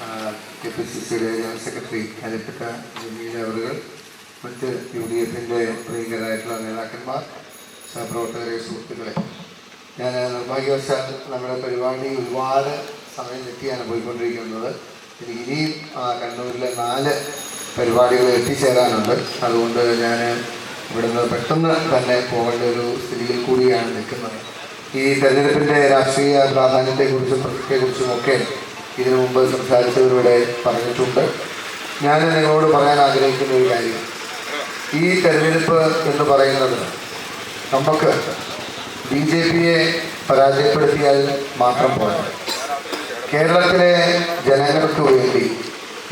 K secretary അരിപ്പറ്റ Jameel അവറുകൾ മറ്റ് U D എഫിന്റെ പ്രിയങ്കരായിട്ടുള്ള നേതാക്കന്മാർ സഹപ്രവർത്തകരെ സുഹൃത്തുക്കളെ. ഞാൻ നിർഭാഗ്യവശാൽ നമ്മുടെ പരിപാടി ഒരുപാട് സമയം തെറ്റിയാണ് പോയിക്കൊണ്ടിരിക്കുന്നത്. എനിക്ക് ഇനിയും കണ്ണൂരിലെ നാല് പരിപാടികൾ എത്തിച്ചേരാനുണ്ട്. അതുകൊണ്ട് ഞാൻ ഇവിടുന്ന് പെട്ടെന്ന് തന്നെ പോകേണ്ട ഒരു സ്ഥിതിയിൽ കൂടിയാണ് നിൽക്കുന്നത്. ഈ തെരഞ്ഞെടുപ്പിന്റെ രാഷ്ട്രീയ പ്രാധാന്യത്തെക്കുറിച്ചും പ്രസക്തിയെക്കുറിച്ചും ഒക്കെ ഇതിനു മുമ്പ് സംസാരിച്ചവരിവിടെ പറഞ്ഞിട്ടുണ്ട്. ഞാൻ നിങ്ങളോട് പറയാൻ ആഗ്രഹിക്കുന്ന ഒരു കാര്യം. ഈ തെരഞ്ഞെടുപ്പ് എന്ന് പറയുന്നത് നമുക്ക് ബി ജെ പിയെ പരാജയപ്പെടുത്തിയാൽ മാത്രം പോരാ. കേരളത്തിലെ ജനങ്ങൾക്ക് വേണ്ടി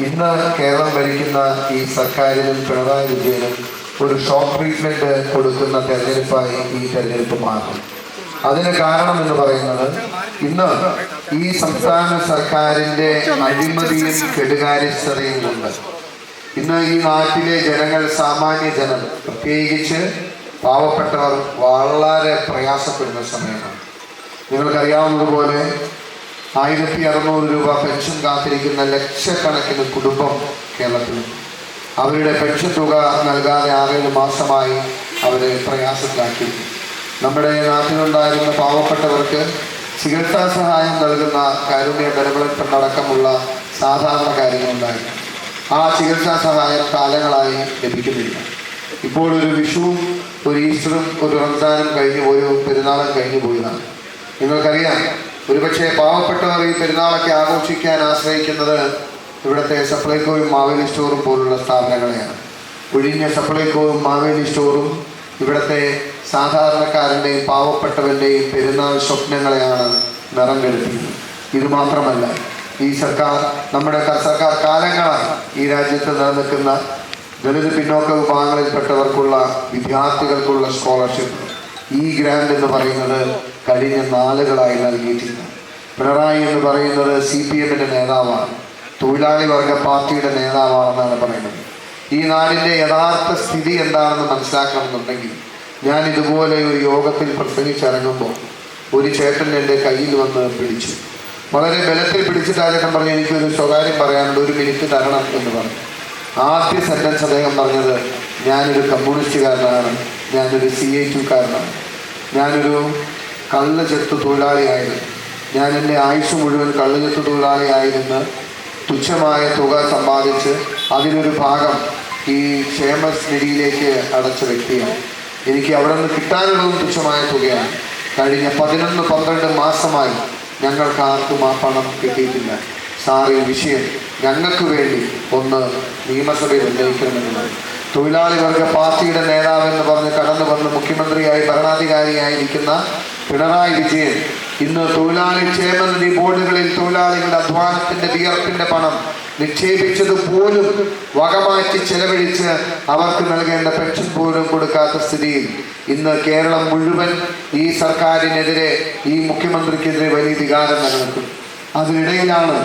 ഇന്ന് കേരളം ഭരിക്കുന്ന ഈ സർക്കാരിനും പിണറായി വിജയനും ഒരു ഷോക്ക് ട്രീറ്റ്മെന്റ് കൊടുക്കുന്ന തെരഞ്ഞെടുപ്പായി ഈ തെരഞ്ഞെടുപ്പ് മാറും. അതിന് കാരണം എന്ന് പറയുന്നത് ഇന്ന് ഈ സംസ്ഥാന സർക്കാരിന്റെ അഴിമതിയും കെടുകാര്യസ്ഥതയും കൊണ്ട് ഇന്ന് ഈ നാട്ടിലെ ജനങ്ങൾ സാമാന്യ ജനം പ്രത്യേകിച്ച് പാവപ്പെട്ടവർ വളരെ പ്രയാസപ്പെടുന്ന സമയമാണ്. നിങ്ങൾക്കറിയാവുന്നതുപോലെ ആയിരത്തി അറുന്നൂറ് രൂപ പെൻഷൻ കാത്തിരിക്കുന്ന ലക്ഷക്കണക്കിന് കുടുംബം കേരളത്തിൽ. അവരുടെ പെൻഷൻ തുക നൽകാതെ ആറേഴ് മാസമായി അവരെ പ്രയാസത്തിലാക്കി നമ്മുടെ നാട്ടിലുണ്ടായിരുന്ന പാവപ്പെട്ടവർക്ക് ചികിത്സാ സഹായം നൽകുന്ന കാരുണ്യ ഫണ്ടടക്കമുള്ള സാധാരണ കാര്യങ്ങളുണ്ടായി. ആ ചികിത്സാ സഹായം കാലങ്ങളായി ലഭിക്കുന്നില്ല. ഇപ്പോൾ ഒരു വിഷുവും ഒരു ഈസ്റ്ററും ഒരു റംസാനും കഴിഞ്ഞു പോയി പെരുന്നാളും കഴിഞ്ഞു പോയതാണ്. നിങ്ങൾക്കറിയാം ഒരുപക്ഷെ പാവപ്പെട്ടവർ ഈ പെരുന്നാളൊക്കെ ആഘോഷിക്കാൻ ആശ്രയിക്കുന്നത് ഇവിടുത്തെ സപ്ലൈകോയും മാവേലി സ്റ്റോറും പോലുള്ള സ്ഥാപനങ്ങളെയാണ്. ഒഴിഞ്ഞ സപ്ലൈകോയും മാവേലി സ്റ്റോറും ഇവിടുത്തെ സാധാരണക്കാരന്റെയും പാവപ്പെട്ടവന്റെയും പെരുന്നാൾ സ്വപ്നങ്ങളെയാണ് നിറം കെടുത്തിയത്. ഇത് മാത്രമല്ല ഈ സർക്കാർ നമ്മുടെ സർക്കാർ കാലങ്ങളായി ഈ രാജ്യത്ത് നിലനിൽക്കുന്ന ദളിത് പിന്നോക്ക വിഭാഗങ്ങളിൽപ്പെട്ടവർക്കുള്ള വിദ്യാർത്ഥികൾക്കുള്ള സ്കോളർഷിപ്പ് ഈ ഗ്രാൻഡ് എന്ന് പറയുന്നത് കഴിഞ്ഞ നാളുകളായി നൽകിയിട്ടില്ല പിണറായി എന്ന് പറയുന്നത് സി പി എമ്മിന്റെ നേതാവാണ്. തൊഴിലാളി വർഗ പാർട്ടിയുടെ നേതാവാണെന്നാണ് പറയുന്നത്. ഈ നാടിന്റെ യഥാർത്ഥ സ്ഥിതി എന്താണെന്ന് മനസ്സിലാക്കണമെന്നുണ്ടെങ്കിൽ ഞാൻ ഇതുപോലെ ഒരു യോഗത്തിൽ പ്രസംഗിച്ചിറങ്ങുമ്പോൾ ഒരു ചേട്ടൻ എന്റെ കയ്യിൽ വന്ന് പിടിച്ചു. വളരെ ബലത്തിൽ പിടിച്ചിട്ട് ആ ചേട്ടൻ പറഞ്ഞു എനിക്കൊരു സ്വകാര്യം പറയാനുണ്ട് ഒരു മിനിറ്റ് തരണം എന്ന് പറഞ്ഞു. ആദ്യ സെന്റൻസ് അദ്ദേഹം പറഞ്ഞത് ഞാനൊരു കമ്മ്യൂണിസ്റ്റുകാരനാണ് ഞാനൊരു സി ഐ ടുക്കാരനാണ് ഞാനൊരു കള്ള് ചെത്ത് തൊഴിലാളിയായിരുന്നു ഞാൻ എന്റെ ആയുസ് മുഴുവൻ കള്ളുചെത്ത് തൊഴിലാളിയായിരുന്ന് തുച്ഛമായ തുക സമ്പാദിച്ച് അതിനൊരു ഭാഗം ഈ ക്ഷേമനിധിയിലേക്ക് അടച്ച വ്യക്തിയാണ്. എനിക്ക് അവിടെ നിന്ന് കിട്ടാനുള്ളതും തുച്ഛമായ തുകയാണ്. കഴിഞ്ഞ പതിനൊന്ന് പന്ത്രണ്ട് മാസമായി ഞങ്ങൾക്ക് ആർക്കും ആ പണം കിട്ടിയിട്ടില്ല. സാർ ഈ വിഷയം ഞങ്ങൾക്ക് വേണ്ടി ഒന്ന് നിയമസഭയിൽ ഉന്നയിക്കണമെന്നുള്ളത് തൊഴിലാളി വർഗ പാർട്ടിയുടെ നേതാവെന്ന് പറഞ്ഞ് കടന്നു വന്ന് മുഖ്യമന്ത്രിയായി ഭരണാധികാരിയായിരിക്കുന്ന പിണറായി വിജയൻ ഇന്ന് തൊഴിലാളി ക്ഷേമനിധി ബോർഡുകളിൽ തൊഴിലാളികളുടെ അധ്വാനത്തിന്റെ വിയർപ്പിന്റെ പണം നിക്ഷേപിച്ചത് പോലും വകമാറ്റി ചെലവഴിച്ച് അവർക്ക് നൽകേണ്ട പെൻഷൻ പോലും കൊടുക്കാത്ത സ്ഥിതിയിൽ ഇന്ന് കേരളം മുഴുവൻ ഈ സർക്കാരിനെതിരെ ഈ മുഖ്യമന്ത്രിക്കെതിരെ വലിയ വികാരം നിലനിൽക്കും. അതിനിടയിലാണ്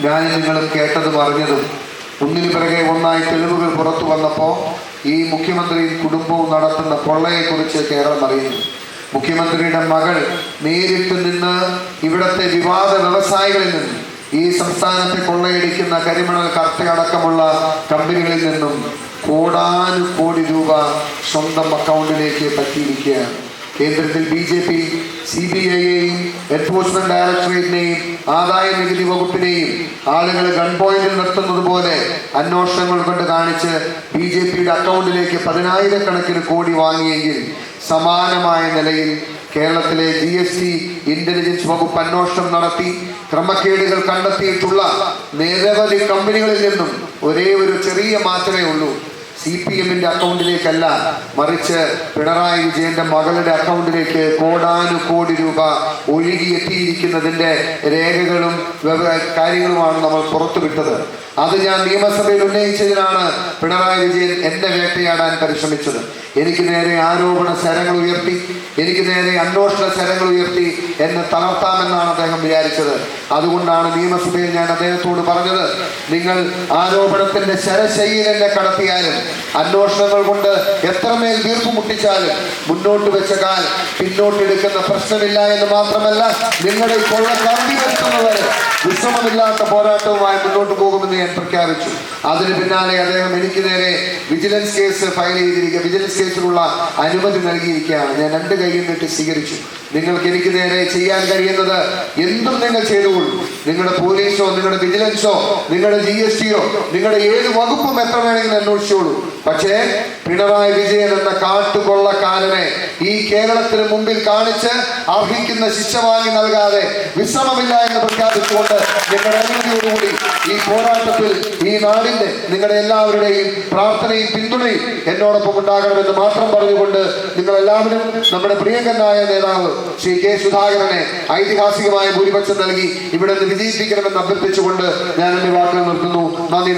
ഞാൻ നിങ്ങളും കേട്ടതും അറിഞ്ഞതും. ഒന്നിനു പിറകെ ഒന്നായി തെളിവുകൾ പുറത്തു വന്നപ്പോൾ ഈ മുഖ്യമന്ത്രിയും കുടുംബവും നടത്തുന്ന കൊള്ളയെക്കുറിച്ച് കേരളം അറിയുന്നു. മുഖ്യമന്ത്രിയുടെ മകൾ നേരിട്ട് നിന്ന് ഇവിടുത്തെ വിവാദ വ്യവസായികളിൽ നിന്ന് ഈ സംസ്ഥാനത്തെ കൊള്ളയടിക്കുന്ന കരിമണൽ കർത്തയടക്കമുള്ള കമ്പനികളിൽ നിന്നും കോടാനു കോടി രൂപ സ്വന്തം അക്കൗണ്ടിലേക്ക് പറ്റിയിരിക്കുകയാണ് കേന്ദ്രത്തിൽ B J P C B ഐയെയും enforcement ഡയറക്ടറേറ്റിനെയും ആദായ നികുതി വകുപ്പിനെയും ആളുകൾ ഗൺ പോയിന്റിൽ നിർത്തുന്നത് പോലെ അന്വേഷണങ്ങൾ കൊണ്ട് കാണിച്ച് ബി ജെ പിയുടെ അക്കൗണ്ടിലേക്ക് പതിനായിരക്കണക്കിന് കോടി വാങ്ങിയെങ്കിൽ സമാനമായ നിലയിൽ കേരളത്തിലെ ജി എസ് ടി ഇന്റലിജൻസ് വകുപ്പ് അന്വേഷണം നടത്തി ക്രമക്കേടുകൾ കണ്ടെത്തിയിട്ടുള്ള നിരവധി കമ്പനികളിൽ നിന്നും ഒരേ ഒരു ചെറിയ മാറ്റമേ ഉള്ളൂ. സി പി എമ്മിന്റെ അക്കൗണ്ടിലേക്കല്ല മറിച്ച് പിണറായി വിജയന്റെ മകളുടെ അക്കൗണ്ടിലേക്ക് കോടാനുകോടി രൂപ ഒഴുകിയെത്തിയിരിക്കുന്നതിന്റെ രേഖകളും കാര്യങ്ങളുമാണ് നമ്മൾ പുറത്തുവിട്ടത്. അത് ഞാൻ നിയമസഭയിൽ ഉന്നയിച്ചതിനാണ് പിണറായി വിജയൻ എന്നെ വേട്ടയാടാൻ പരിശ്രമിച്ചത്. എനിക്ക് നേരെ ആരോപണ ശരങ്ങൾ ഉയർത്തി എനിക്ക് നേരെ അന്വേഷണ ശരങ്ങൾ ഉയർത്തി എന്നെ തളർത്താമെന്നാണ് അദ്ദേഹം വിചാരിച്ചത്. അതുകൊണ്ടാണ് നിയമസഭയിൽ ഞാൻ അദ്ദേഹത്തോട് പറഞ്ഞത് നിങ്ങൾ ആരോപണത്തിന്റെ ശരശയിൽ എന്നെ കടത്തിയാലും അന്വേഷണങ്ങൾ കൊണ്ട് എത്രമേൽ വീർപ്പ് മുട്ടിച്ചാലും മുന്നോട്ട് വെച്ച കാൽ പിന്നോട്ടെടുക്കുന്ന പ്രശ്നമില്ല എന്ന് മാത്രമല്ല നിങ്ങളുടെ കൊള്ള കമ്പി വരുത്തുന്നവരെ വിശ്രമമില്ലാത്ത പോരാട്ടവുമായി മുന്നോട്ട് പോകുമെന്ന് ഞാൻ പ്രഖ്യാപിച്ചു. അതിന് പിന്നാലെ അദ്ദേഹം എനിക്ക് നേരെ വിജിലൻസ് കേസ് ഫയൽ ചെയ്തിരിക്കുക വിജിലൻസ് കേസിനുള്ള അനുമതി നൽകിയിരിക്കുകയാണ് ഞാൻ രണ്ട് കൈയും നിന്നിട്ട് സ്വീകരിച്ചു. നിങ്ങൾക്ക് എനിക്ക് നേരെ ചെയ്യാൻ കഴിയുന്നത് എന്തും നിങ്ങൾ ചെയ്തുകൊള്ളൂ. നിങ്ങളുടെ പോലീസോ നിങ്ങളുടെ വിജിലൻസോ നിങ്ങളുടെ ജി എസ് ടിയോ നിങ്ങളുടെ ഏത് വകുപ്പും എത്ര വേണമെങ്കിലും അന്വേഷിച്ചോളൂ. പക്ഷേ പിണറായി വിജയൻ എന്ന കാട്ടുകൊള്ളക്കാരനെ ഈ കേരളത്തിന് മുമ്പിൽ കാണിച്ച് അർഹിക്കുന്ന ശിക്ഷ വാങ്ങി നൽകാതെ വിശ്രമമില്ല എന്ന് പ്രഖ്യാപിച്ചുകൊണ്ട് നിങ്ങളുടെ അനുമതിയോടുകൂടി ഈ പോരാട്ടത്തിൽ ഈ നാടിന്റെ നിങ്ങളുടെ എല്ലാവരുടെയും പ്രാർത്ഥനയും പിന്തുണയും എന്നോടൊപ്പം ഉണ്ടാകണമെന്ന് മാത്രം പറഞ്ഞുകൊണ്ട് നിങ്ങൾ എല്ലാവരും നമ്മുടെ പ്രിയങ്കനായ നേതാവ് ശ്രീ കെ സുധാകരനെ ഐതിഹാസികമായ ഭൂരിപക്ഷം നൽകി ഇവിടെ നിന്ന് വിജയിപ്പിക്കണമെന്ന് അഭ്യർത്ഥിച്ചുകൊണ്ട് ഞാൻ എന്റെ വാക്കുകൾ നിർത്തുന്നു. നന്ദി